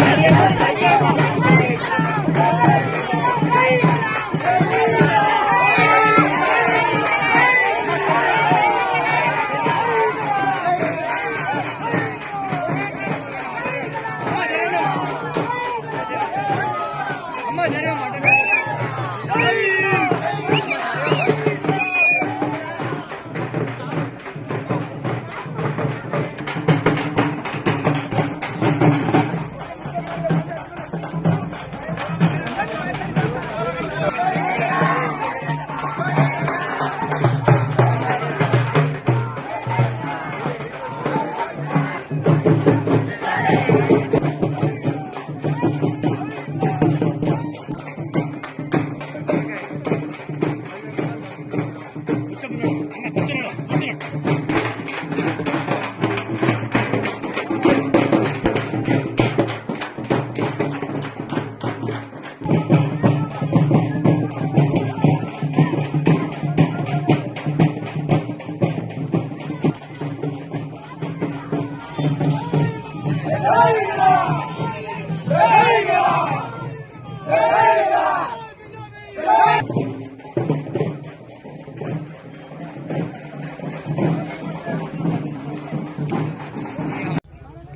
Yeah.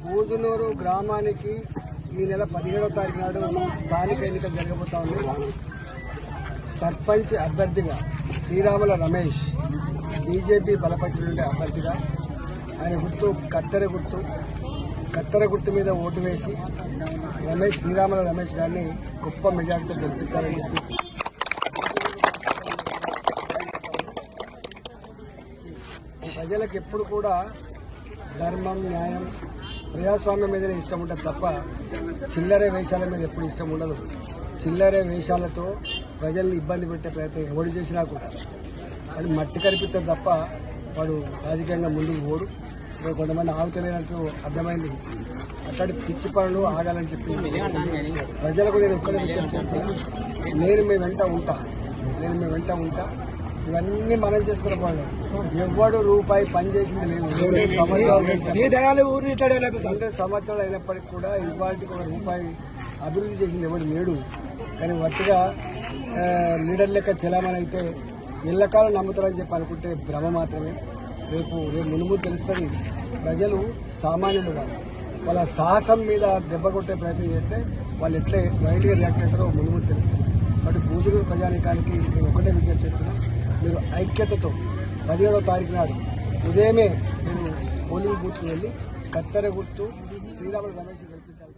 బూజునూరు గ్రామానికి ఈ నెల పదిహేడవ తారీఖు నాడు స్థానిక ఎన్నిక జరగబోతా ఉంది. సర్పంచ్ అభ్యర్థిగా శ్రీరాముల రమేష్ బీజేపీ బలపరిచినటువంటి అభ్యర్థిగా. ఆయన గుర్తు కత్తెర గుర్తు. కత్తెర గుర్తు మీద ఓటు వేసి రమేష్ శ్రీరాముల రమేష్ గారిని గొప్ప మెజార్టీతో గెలిపించాలని చెప్పి. ప్రజలకు ఎప్పుడు కూడా ధర్మం న్యాయం ప్రజాస్వామ్యం మీదనే ఇష్టం ఉంటుంది తప్ప చిల్లరే వేషాల మీద ఎప్పుడు ఇష్టం ఉండదు. చిల్లరే వేషాలతో ప్రజల్ని ఇబ్బంది పెట్టే ప్రయత్నం ఎవడు చేసినా కూడా. వాడు మట్టి కరిపితే తప్ప వాడు రాజకీయంగా ముందుకు పోడు. కొంతమంది ఆవు తెలియనట్టు అర్థమైంది. అక్కడి పిచ్చి పనులు ఆగాలని చెప్పి ప్రజలకు నేను ఒక్కడే విజ్ఞప్తి చేస్తున్నాను నేను మీ వెంట ఉంటా. నేను మీ వెంట ఉంటా. ఇవన్నీ మనం చేసుకున్న పనులు. ఎవ్వడు రూపాయి పని చేసింది లేదు. రెండు సంవత్సరాలు అయినప్పటికీ కూడా ఇవాళకి ఒక రూపాయి అభివృద్ధి చేసింది ఎవడు లేడు. కానీ వట్టిగా లీడర్ లెక్క చలామణి అయితే ఇళ్ళకాలం నమ్ముతారని చెప్పి అనుకుంటే భ్రమ మాత్రమే. రేపు రేపు మునుము తెలుస్తుంది. ప్రజలు సామాన్యులు కాదు. వాళ్ళ సాహసం మీద దెబ్బ కొట్టే ప్రయత్నం చేస్తే వాళ్ళు ఎట్లా రైట్గా రియాక్ట్ అవుతారో మునుము తెలుస్తుంది. కాబట్టి పూజలు ప్రజానికానికి నేను ఒకటే విజ్ఞప్తి చేస్తున్నా. మీరు ఐక్యతతో పదిహేడవ తారీఖు నాడు ఉదయమే మీరు పోలింగ్ బూత్కు వెళ్ళి కత్తెర గుర్తు శ్రీరాములు రమేష్ గెలిపించాలి